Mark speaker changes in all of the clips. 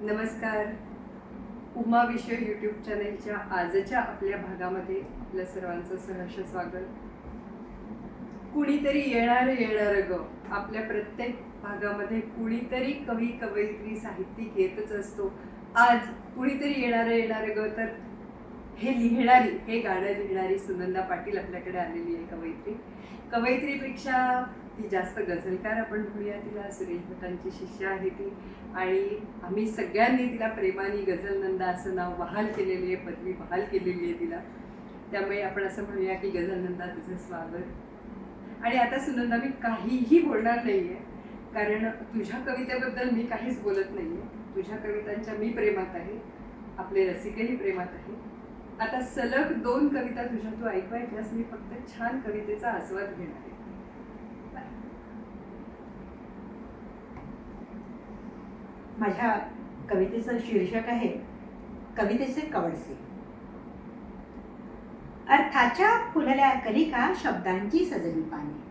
Speaker 1: नमस्कार. उमा विश्व यूट्यूब चॅनेलच्या आजच्या आपल्या भागामध्ये आपल्या सर्वांचं सहर्ष स्वागत. कुणीतरी येणार येणार ग. आपल्या प्रत्येक भागामध्ये कुणीतरी कवी कवयित्री साहित्यिक येतच असतो. आज कुणीतरी येणार येणार ग तर हे लिहिणारी हे गाणं लिहिणारी सुनंदा पाटील आपल्याकडे आलेली आहे कवयित्री. कवयित्रीपेक्षा ती जास्त गझलकार आपण म्हणूया तिला सुरेश भटांची शिष्य आहे ती. आणि आम्ही सगळ्यांनी तिला प्रेमाने गझलनंदा असं नाव बहाल केलेली आहे पदवी बहाल केलेली आहे तिला. त्यामुळे आपण असं म्हणूया की गझलनंदा तुझं स्वागत. आणि आता सुनंदा मी काहीही बोलणार नाही आहे कारण तुझ्या कवितेबद्दल मी काहीच बोलत नाही आहे तुझ्या कवितांच्या मी प्रेमात आहे. आपले रसिकही प्रेमात आहे. आता सलग दोन कविता तुझ्या तू ऐकवायच्यास मी फक्त छान कवितेचा आस्वाद घेणार आहे.
Speaker 2: माझ्या कवितेचं शीर्षक आहे कवितेचे कवडसे. अर्थाच्या फुलल्या कलिका शब्दांची सजली पाने.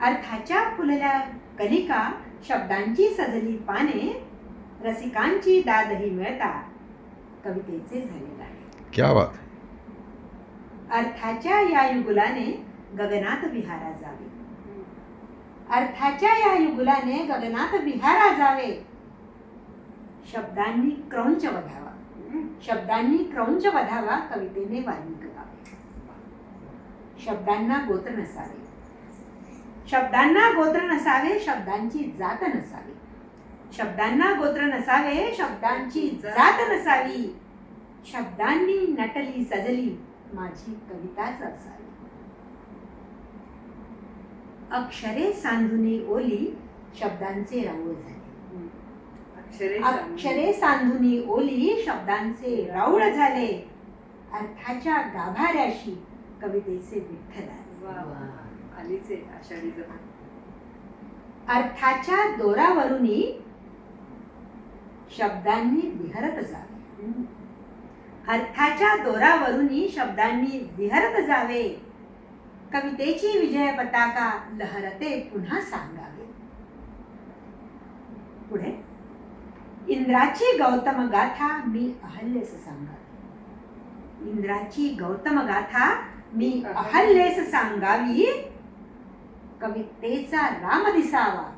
Speaker 2: अर्थाच्या फुलल्या कलिका शब्दांची सजली पाने रसिकांची दादही मिळता कवितेचे झाले गाणे.
Speaker 3: क्या बात.
Speaker 2: अर्थाच्या या युगुलाने गगनात विहारा अर्थाच्या या युगुलाने गगनात विहारा जावे. शब्दांनी क्रौंच वधावा. शब्दांनी क्रौंच वधावा कवितेने वाल्मिक गावे शब्दांना गोत्र नसावे. शब्दांना गोत्र नसावे शब्दांची जात नसावी. शब्दांना गोत्र नसावे शब्दांची जात नसावी. शब्दांनी नटली सजली माझी कविताच असावी अक्षरे सांधुनी ओली शब्दांचे राऊळ झाले.
Speaker 1: अक्षरे
Speaker 2: सांधुनी. ओली शब्दांचे राऊळ झाले. अर्थाच्या गाभाऱ्याशी कवितेचे विठ्ठल आले. अर्थाच्या दोरावरुनी शब्दांनी विहरत जावे. अर्थाच्या दोरावरुनी शब्दांनी विहरत जावे. कवितेची विजय पताका लहरते पुन्हा सांगावे. पुढे इंद्राची गौतम गाथा मी अहल्येस सांगावी. इंद्राची गौतम गाथा मी अहल्येस सांगावी. कवितेचा राम दिसावा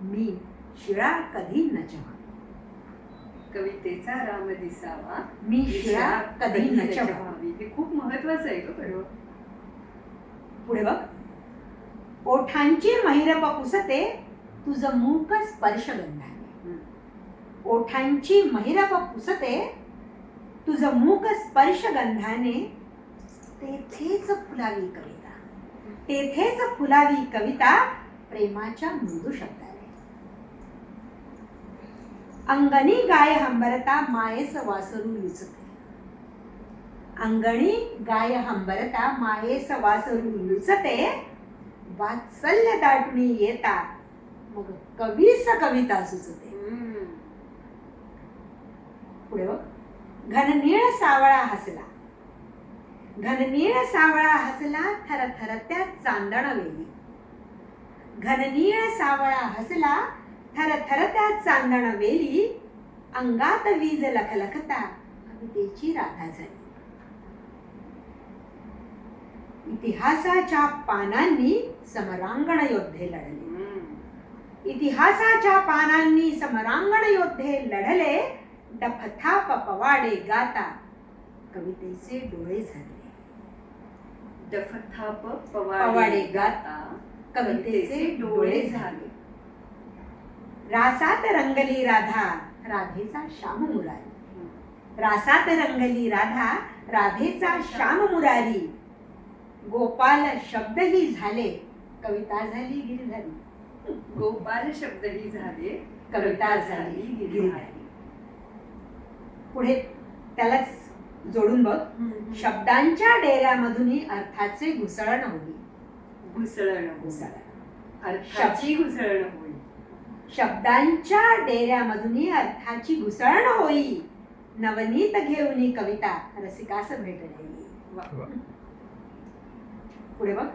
Speaker 2: मी शिळा कधी न
Speaker 1: कवितेचा राम दिसावा
Speaker 2: मी शिळा कधी न
Speaker 1: हे खूप महत्वाचं आहे ग बरोबर?
Speaker 2: पुढे बघ. ओठांची महिरपा पुसते तुझं मूक स्पर्श गंधाने ओठांची महिरपा पुसते तुझं मूक स्पर्श गंधाने तेथेच फुलावी कविता. तेथेच फुलावी कविता प्रेमाच्या मृदू शब्दाने. अंगणी गाय हंबरता मायेस वासरू लुचते अंगणी गाय हंबरता मायेस वासरू लुचते वात्सल्य दाटणी येता मग कवीस कविता सुचते पुढे घननीळ सावळा हसला घननीळ सावळा हसला थर थर त्या चांदण वेली घननीळ सावळा हसला थर थर त्या चांदण वेली अंगात वीज लखलखता कवितेची राधा झाली इतिहासाच्या पानांनी समरांगण योद्धे लढले. इतिहासाच्या पानांनी समरांगण योद्धे लढले. डफथाप पवाडे गाता कवितेचे डोळे झाले.
Speaker 1: डफथाप
Speaker 2: पवाडे गाता कवितेचे डोळे झाले. रासात रंगली राधा राधेचा श्याम मुरारी. रासात रंगली राधा राधेचा श्याम मुरारी. गोपाल शब्दही झाले कविता झाली गिरधरी.
Speaker 1: गोपाल शब्दही झाले
Speaker 2: कविता झाली गिरधरी. पुढे त्यालाच जोडून बघ. शब्दांच्या डेऱ्यामधूनही अर्थाचे घुसळण होईल.
Speaker 1: घुसळण
Speaker 2: घुसळण.
Speaker 1: अर्थाची घुसळण होईल.
Speaker 2: शब्दांच्या डेऱ्यामधूनही अर्थाची घुसळण होई नवनीत घेऊन कविता रसिकास भेटलेली
Speaker 1: वा.
Speaker 2: पुढे बघ.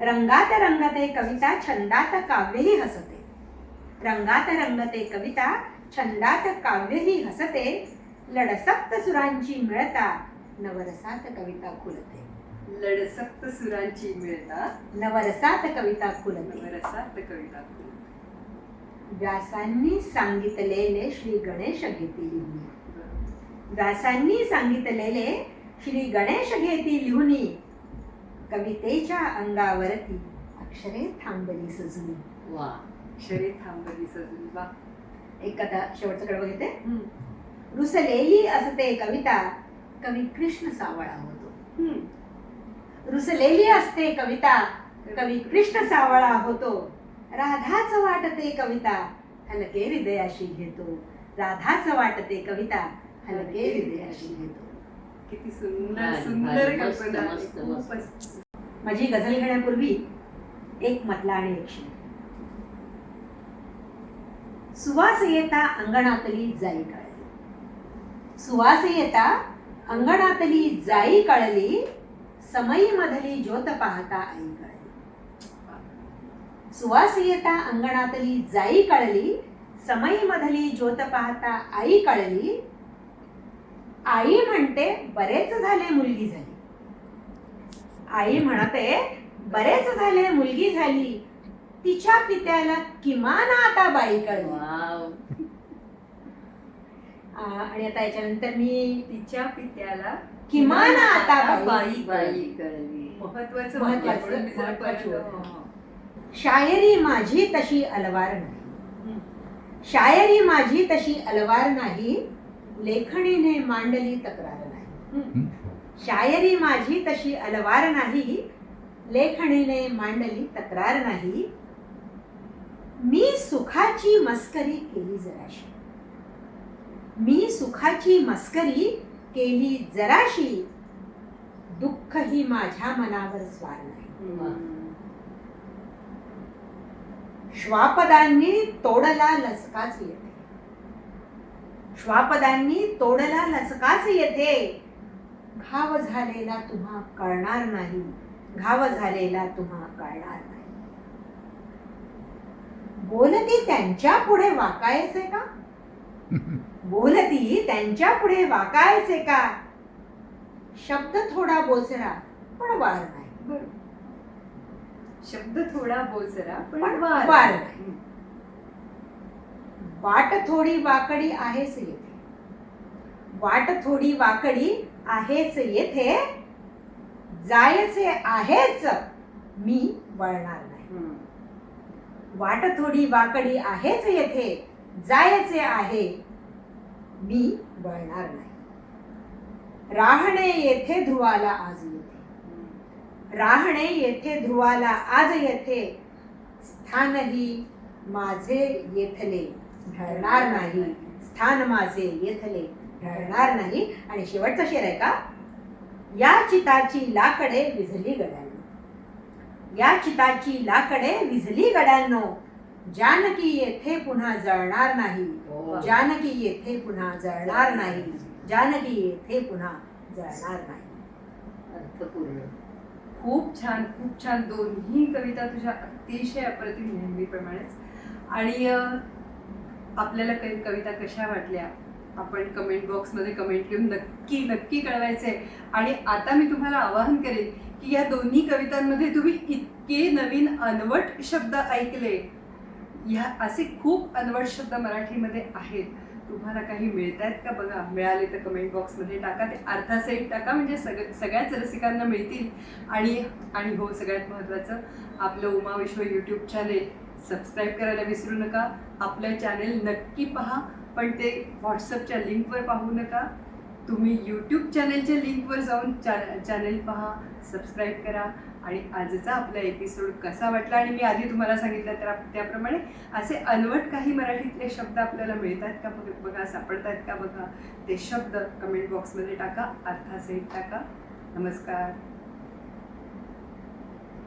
Speaker 2: रंगात रंगते कविता छंदात काव्यही हसते. रंगात रंगते कविता छंदात काव्यही हसते. लडसक्त सुरांची मिळता नवरसात कविता खुलते.
Speaker 1: लडसक्त सुरांची मिळता
Speaker 2: नवरसात कविता खुलते.
Speaker 1: रसात कविता फुलते.
Speaker 2: व्यासांनी सांगितलेले श्री गणेश घेती लिहुनी व्यासांनी सांगितलेले श्री गणेश घेती लिहुनी. कवितेच्या अंगावरती अक्षरे थांबली सजून
Speaker 3: वा.
Speaker 1: अक्षरे थांबली सजून वा.
Speaker 2: एक कथा शेवटचं कडवं घेते. रुसलेली असते कविता कवी कृष्ण सावळा होतो. रुसलेली असते कविता कवी कृष्ण सावळा होतो राधाच वाटते कविता हलके हृदयाशी घेतो. राधाच वाटते कविता हलके हृदयाशी घेतो.
Speaker 1: किती सुंदर सुंदर कल्पना.
Speaker 2: माझी गझल घेण्यापूर्वी एक मतला आणि एक शेर. सुवास येता अंगणातली जाई कळली. सुवास येता अंगणातली जाई कळली समयी मधली ज्योत पाहता आई कळली. सुवास येता अंगणातली जाई कळली समयी मधली ज्योत पाहता आई कळली. आई म्हणते बरेच झाले मुलगी झाली. आई म्हणते बरेच झाले मुलगी झाली. तिच्या पित्याला किमान आता बाई आ, आणि आता याच्यानंतर मी
Speaker 1: तिच्या पित्याला
Speaker 2: किमान आता बाई.
Speaker 1: बाई
Speaker 3: कळली.
Speaker 1: महत्वाचं
Speaker 2: महत्वाचं,
Speaker 1: वाक्य म्हणून मी जरा
Speaker 2: महत्वाची
Speaker 1: परत-
Speaker 2: ओळ.
Speaker 1: हो.
Speaker 2: शायरी माझी तशी अलवार नाही. शायरी माझी तशी अलवार नाही. लेखणीने मांडली तक्रार नाही. शायरी माझी तशी अलवार नाही लेखणीने मांडली तक्रार नाही. मी सुखाची मस्करी केली जराशी. मी सुखाची मस्करी केली जराशी. दुःख ही माझ्या मनावर स्वार नाही. श्वापदांनी तोडला लचकाच येते. श्वापदांनी तोडला लचकाच येते. घाव झालेला तुम्हा कळणार नाही घाव झालेला तुम्हा कळणार नाही बोलती त्यांच्या पुढे वाकायचे का बोलती त्यांच्या पुढे वाकायचे का शब्द थोडा बोचरा पण वार नाही.
Speaker 1: शब्द थोडा बोचरा पण वार
Speaker 2: वार
Speaker 1: नाही.
Speaker 2: नाही. वाट थोडी वाकडी आहेच येथे वाट थोडी वाकडी आहेच येथे जायचे आहेच मी वळणार नाही. वाट थोडी वाकडी आहेच येथे जायचे आहे मी वळणार नाही राहणे येथे ध्रुवाला आज येथे. राहणे येथे ध्रुवाला आज येथे स्थानही माझे येथले ढळणार नाही स्थान माझे येथले ढळणार नाही. आणि शेवटचा शेर आहे का? या चिताची लाकडे विझली गड्यांनो. या चिताची लाकडे विझली गड्यांनो. जानकी येथे पुन्हा जळणार नाही.
Speaker 3: हो.
Speaker 2: जानकी येथे पुन्हा जळणार नाही. जानकी येथे पुन्हा जळणार नाही.
Speaker 3: अर्थपूर्ण.
Speaker 1: खूप छान खूप छान. दोन्ही कविता तुझ्या अतिशय अप्रतिम नेहमीप्रमाणेच. आणि आपल्याला काही कविता कशा वाटल्या? आपण कमेंट बॉक्समध्ये कमेंट लिहून नक्की नक्की कळवायचे आणि आता मी तुम्हाला आवाहन करेन की या दोन्ही कवितांमध्ये तुम्ही इतके नवीन अनवट शब्द ऐकले. ह्या असे खूप अनवट शब्द मराठीमध्ये आहेत. तुम्हाला काही मिळत आहेत का बघा? मिळाले तर कमेंट बॉक्समध्ये टाका. ते अर्थासहित टाका म्हणजे सग सगळ्याच रसिकांना मिळतील. आणि आणि हो सगळ्यात महत्त्वाचं आपलं उमा विश्व यूट्यूब चॅनेल सबस्क्राईब करायला विसरू नका. आपलं चॅनेल नक्की पहा. पण ते व्हॉट्सअपच्या लिंकवर पाहू नका. तुम्ही यूट्यूब चॅनेलच्या लिंकवर जाऊन चॅ चॅनेल पहा सबस्क्राईब करा. आणि आजचा आपला एपिसोड कसा वाटला? आणि मी आधी तुम्हाला सांगितलं तर त्याप्रमाणे असे अनवट काही मराठीतले शब्द आपल्याला मिळतात का? बघ- बघा सापडतात का? बघा. ते शब्द कमेंट बॉक्समध्ये टाका अर्थासहित टाका. नमस्कार.